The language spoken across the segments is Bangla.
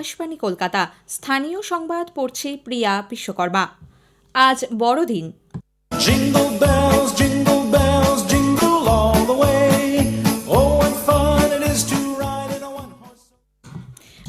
আকাশবাণী কলকাতা। স্থানীয় সংবাদ পড়ছে প্রিয়া বিশ্বকর্মা। আজ বড়দিন।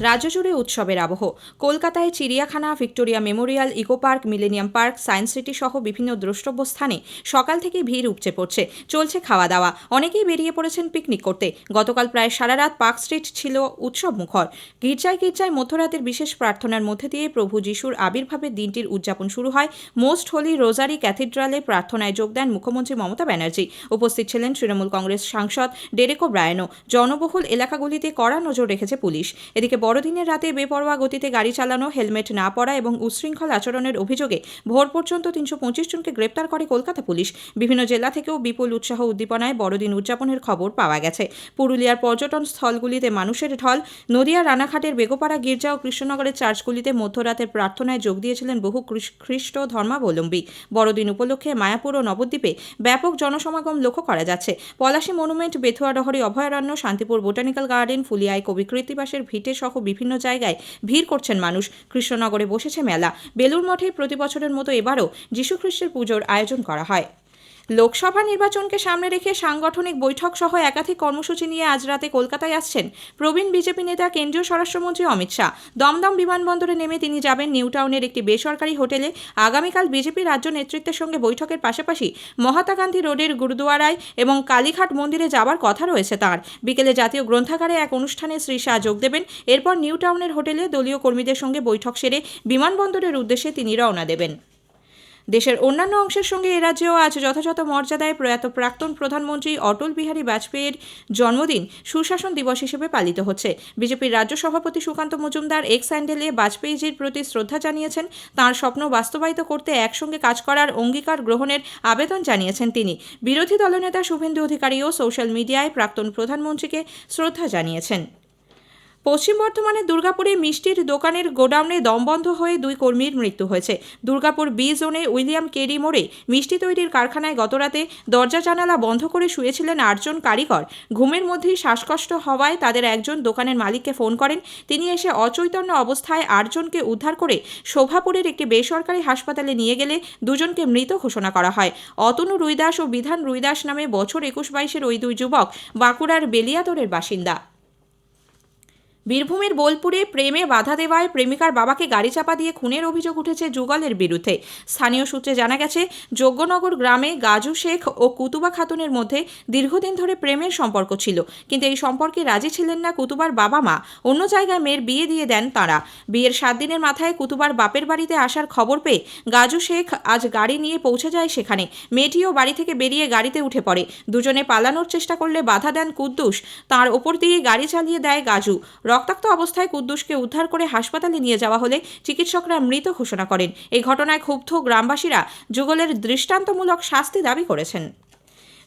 রাজ্য জুড়ে উৎসবের আবহ। কলকাতায় চিড়িয়াখানা, Victoria Memorial Eco Park, Millennium Park, Science City সহ বিভিন্ন দ্রষ্টব্য স্থানে সকাল থেকে ভিড় উপচে পড়ছে। চলছে খাওয়া দাওয়া অনেকেই বেরিয়ে পড়েছেন পিকনিক করতে। গতকাল প্রায় সারা রাত পার্ক স্ট্রিট ছিল উৎসব মুখর গির্জায় গির্জায় মধ্যরাতের বিশেষ প্রার্থনার মধ্যে দিয়ে প্রভু যিশুর আবির্ভাবের দিনটির উদযাপন শুরু হয়। মোস্ট হোলি রোজারি ক্যাথিড্রালে প্রার্থনায় যোগ দেন মুখ্যমন্ত্রী মমতা ব্যানার্জি। উপস্থিত ছিলেন তৃণমূল কংগ্রেস সাংসদ ডেরেকো ব্রায়নো জনবহুল এলাকাগুলিতে কড়া নজর রেখেছে পুলিশ। এদিকে বড়দিনের রাতে বেপরোয়া গতিতে গাড়ি চালানো, হেলমেট না পরা এবং উচ্ছৃঙ্খল আচরণের অভিযোগে ভোর পর্যন্ত তিনশো পঁচিশ জনকে গ্রেপ্তার করে কলকাতা পুলিশ। বিভিন্ন জেলা থেকেও বিপুল উৎসাহ উদ্দীপনায় বড়দিন উদযাপনের খবর পাওয়া গেছে। পুরুলিয়ার পর্যটন স্থলগুলিতে মানুষের ঢল, নদিয়া, রানাঘাটের বেগোপাড়া গির্জা ও কৃষ্ণনগরের চার্চগুলিতে মধ্যরাতের প্রার্থনায় যোগ দিয়েছিলেন বহু খ্রিস্ট ধর্মাবলম্বী। বড়দিন উপলক্ষে মায়াপুর ও নবদ্বীপে ব্যাপক জনসমাগম লক্ষ্য করা যাচ্ছে। পলাশী মনুমেন্ট বেথুয়াডহরি অভয়ারণ্য, শান্তিপুর বোটানিক্যাল গার্ডেন, ফুলিয়ায় কবি কৃত্তিবাসের ভিটে সহ বিভিন্ন জায়গায় ভিড় করছেন মানুষ। কৃষ্ণনগরে বসেছে মেলা। বেলুর মঠে প্রতি বছরের মতো এবারও যীশুখ্রিস্টের পুজোর আয়োজন করা হয়। লোকসভা নির্বাচনকে সামনে রেখে সাংগঠনিক বৈঠক সহ একাধিক কর্মসূচি নিয়ে আজ রাতে কলকাতায় আসছেন প্রবীণ বিজেপি নেতা কেন্দ্রীয় স্বরাষ্ট্রমন্ত্রী অমিত শাহ। দমদম বিমানবন্দরে নেমে তিনি যাবেন নিউ টাউনের একটি বেসরকারি হোটেলে। আগামীকাল বিজেপি রাজ্য নেতৃত্বের সঙ্গে বৈঠকের পাশাপাশি মহাত্মা গান্ধী রোডের গুরুদুয়ারায় এবং কালীঘাট মন্দিরে যাবার কথা রয়েছে তার। বিকেলে জাতীয় গ্রন্থাগারে এক অনুষ্ঠানে শ্রী শাহ যোগ দেবেন। এরপর নিউ টাউনের হোটেলে দলীয় কর্মীদের সঙ্গে বৈঠক সেরে বিমানবন্দরের উদ্দেশ্যে তিনি রওনা দেবেন। দেশের অন্যান্য অংশের সঙ্গে এ রাজ্যেও আজ যথাযথ মর্যাদায় প্রয়াত প্রাক্তন প্রধানমন্ত্রী অটল বিহারী বাজপেয়ীর জন্মদিন সুশাসন দিবস হিসেবে পালিত হচ্ছে। বিজেপির রাজ্য সভাপতি সুকান্ত মজুমদার এক্স হ্যান্ডেলে বাজপেয়ীজির প্রতি শ্রদ্ধা জানিয়েছেন। তাঁর স্বপ্ন বাস্তবায়িত করতে একসঙ্গে কাজ করার অঙ্গীকার গ্রহণের আবেদন জানিয়েছেন তিনি। বিরোধী দলনেতা শুভেন্দু অধিকারীও সোশ্যাল মিডিয়ায় প্রাক্তন প্রধানমন্ত্রীকে শ্রদ্ধা জানিয়েছেন। পশ্চিম বর্ধমানের দুর্গাপুরে মিষ্টির দোকানের গোডাউনে দমবন্ধ হয়ে দুই কর্মীর মৃত্যু হয়েছে। দুর্গাপুর বি জোনে উইলিয়াম কেরি মোড়ে মিষ্টি তৈরির কারখানায় গতরাতে দরজা জানালা বন্ধ করে শুয়েছিলেন আটজন কারিগর। ঘুমের মধ্যেই শ্বাসকষ্ট হওয়ায় তাদের একজন দোকানের মালিককে ফোন করেন। তিনি এসে অচৈতন্য অবস্থায় আটজনকে উদ্ধার করে শোভাপুরের একটি বেসরকারি হাসপাতালে নিয়ে গেলে দুজনকে মৃত ঘোষণা করা হয়। অতনু রুইদাস ও বিধান রুইদাস নামে বছর একুশ বাইশের ওই দুই যুবক বাঁকুড়ার বেলিয়াতরের বাসিন্দা। বীরভূমের বোলপুরে প্রেমে বাধা দেওয়ায় প্রেমিকার বাবাকে গাড়ি চাপা দিয়ে খুনের অভিযোগ উঠেছে যুগলের বিরুদ্ধে। স্থানীয় সূত্রে জানা গেছে যোগ্যনগর গ্রামে গাজু শেখ ও কুতুবা খাতুনের মধ্যে দীর্ঘদিন ধরে প্রেমের সম্পর্ক ছিল। কিন্তু এই সম্পর্কে রাজি ছিলেন না কুতুবার বাবা মা। অন্য জায়গায় মেয়ের বিয়ে দিয়ে দেন তাঁরা। বিয়ের সাত দিনের মাথায় কুতুবার বাপের বাড়িতে আসার খবর পেয়ে গাজু শেখ আজ গাড়ি নিয়ে পৌঁছে যায় সেখানে। মেয়েটিও বাড়ি থেকে বেরিয়ে গাড়িতে উঠে পড়ে। দুজনে পালানোর চেষ্টা করলে বাধা দেন কুদ্দুস। তার ওপর দিয়ে গাড়ি চালিয়ে দেয় গাজু। রক্তাক্ত অবস্থায় কুদ্দুসকে উদ্ধার করে হাসপাতালে নিয়ে যাওয়া হলে চিকিৎসকরা মৃত ঘোষণা করেন। এই ঘটনায় ক্ষুব্ধ গ্রামবাসীরা যুগলের দৃষ্টান্তমূলক শাস্তি দাবি করেছেন।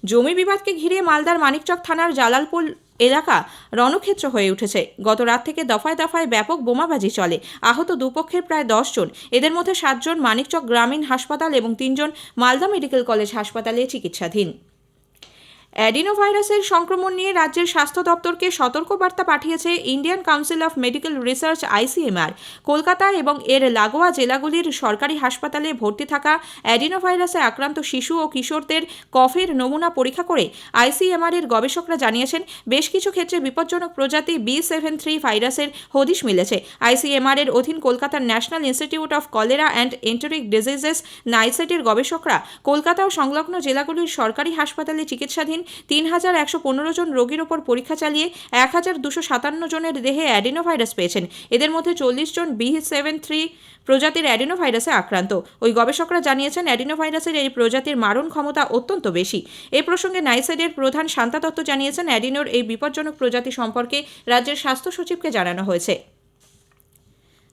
জমি বিবাদকে ঘিরে মালদার মানিকচক থানার জালালপুর এলাকা রণক্ষেত্র হয়ে উঠেছে। গত রাত থেকে দফায় দফায় ব্যাপক বোমাবাজি চলে। আহত দুপক্ষের প্রায় জন। এদের মধ্যে সাতজন মানিকচক গ্রামীণ হাসপাতাল এবং তিনজন মালদা মেডিকেল কলেজ হাসপাতালে চিকিৎসাধীন। অ্যাডিনোভাইরাসের সংক্রমণ নিয়ে রাজ্যের স্বাস্থ্য দপ্তরকে সতর্কবার্তা পাঠিয়েছে Indian Council of Medical Research ICMR. Kolkata এবং এর লাগোয়া জেলাগুলির সরকারি হাসপাতালে ভর্তি থাকা অ্যাডিনোভাইরাসে আক্রান্ত শিশু ও কিশোরদের কফের নমুনা পরীক্ষা করে আইসিএমআর এর গবেষকরা জানিয়েছেন, বেশ কিছু ক্ষেত্রে বিপজ্জনক প্রজাতি বি সেভেন থ্রি ভাইরাসের হদিশ মিলেছে। আইসিএমআর এর অধীন কলকাতার National Institute of Cholera and Enteric Diseases নাইসেটের গবেষকরা কলকাতা ও সংলগ্ন জেলাগুলির সরকারি হাসপাতালে চিকিৎসাধীন তিন হাজার একশো পনেরো জন রোগীর ওপর পরীক্ষা চালিয়ে এক হাজার দুশো সাতান্ন জনের দেহে অ্যাডিনোভাইরাস পেয়েছেন। এদের মধ্যে চল্লিশ জন বি সেভেন থ্রি প্রজাতির অ্যাডিনোভাইরাসে আক্রান্ত। ওই গবেষকরা জানিয়েছেন, অ্যাডিনোভাইরাসের এই প্রজাতির মারণ ক্ষমতা অত্যন্ত বেশি। এ প্রসঙ্গে নাইসেডের প্রধান শান্তা দত্ত জানিয়েছেন, অ্যাডিনোর এই বিপজ্জনক প্রজাতি সম্পর্কে রাজ্যের স্বাস্থ্য সচিবকে জানানো হয়েছে।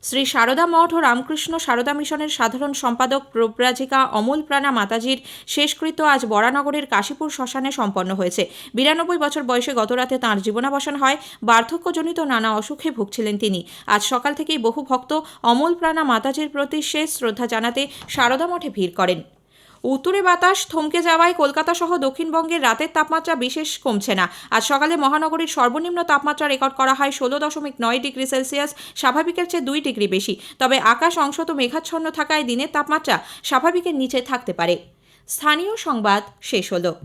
শ্রী সারদা মঠ ও রামকৃষ্ণ সারদা মিশনের সাধারণ সম্পাদক প্রব্রাজিকা অমল প্রাণা মাতাজির শেষকৃত্য আজ বরানগরের কাশীপুর শ্মশানে সম্পন্ন হয়েছে। বিরানব্বই বছর বয়সে গতরাতে তাঁর জীবনাবসান হয়। বার্ধক্যজনিত নানা অসুখে ভুগছিলেন তিনি। আজ সকাল থেকেই বহু ভক্ত অমল প্রাণা মাতাজির প্রতি শেষ শ্রদ্ধা জানাতে সারদা মঠে ভিড় করেন। উত্তরে বাতাস, থমকে যাওয়ায় কলকাতা সহ দক্ষিণবঙ্গের রাতের তাপমাত্রা বিশেষ কমছে না। আজ সকালে মহানগরীর সর্বনিম্ন তাপমাত্রা রেকর্ড করা হয় ষোলো দশমিক নয় ডিগ্রি সেলসিয়াস, স্বাভাবিকের চেয়ে দুই ডিগ্রি বেশি। তবে আকাশ অংশত মেঘাচ্ছন্ন থাকায় দিনের তাপমাত্রা স্বাভাবিকের নিচে থাকতে পারে। স্থানীয় সংবাদ শেষ হলো।